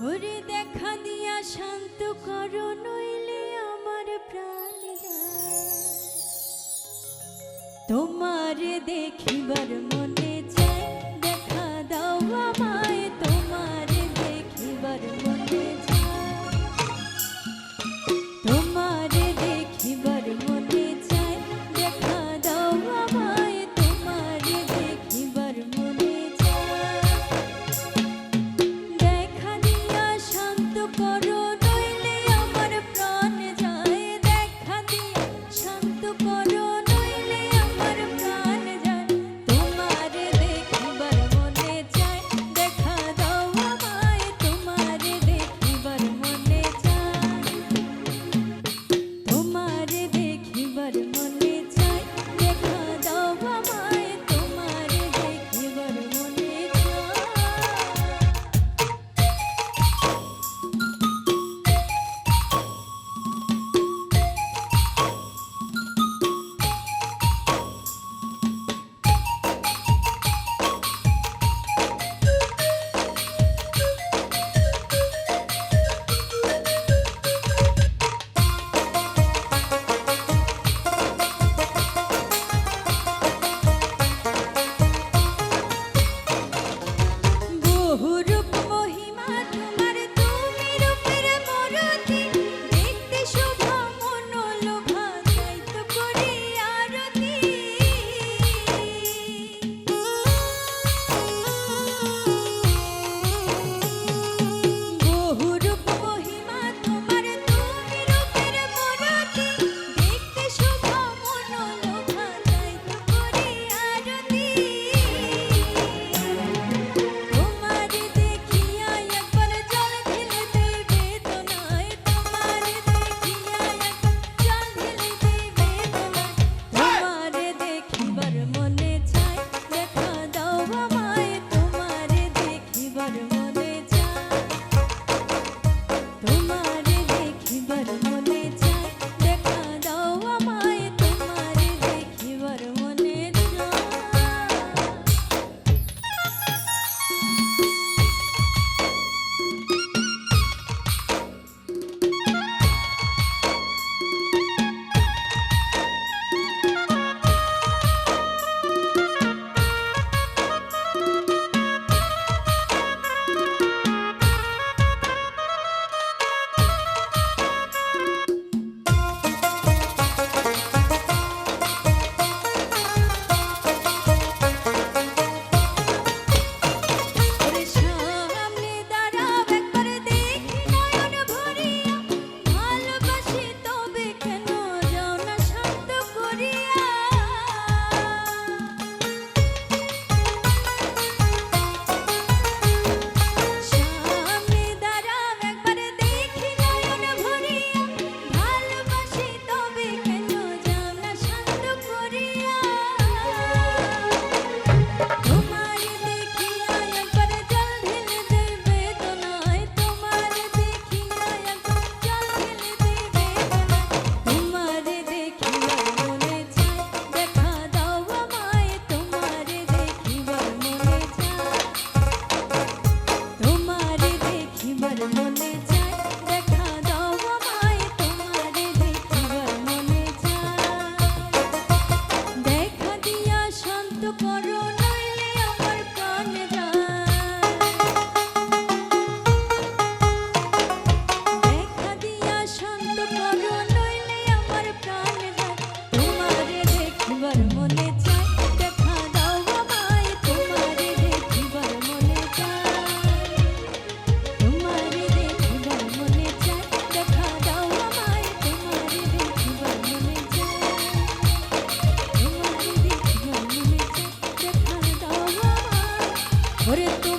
ওরে দেখা দিয়া শান্ত করো নইলে আমার প্রাণ তোমার দেখিবার মনে But これと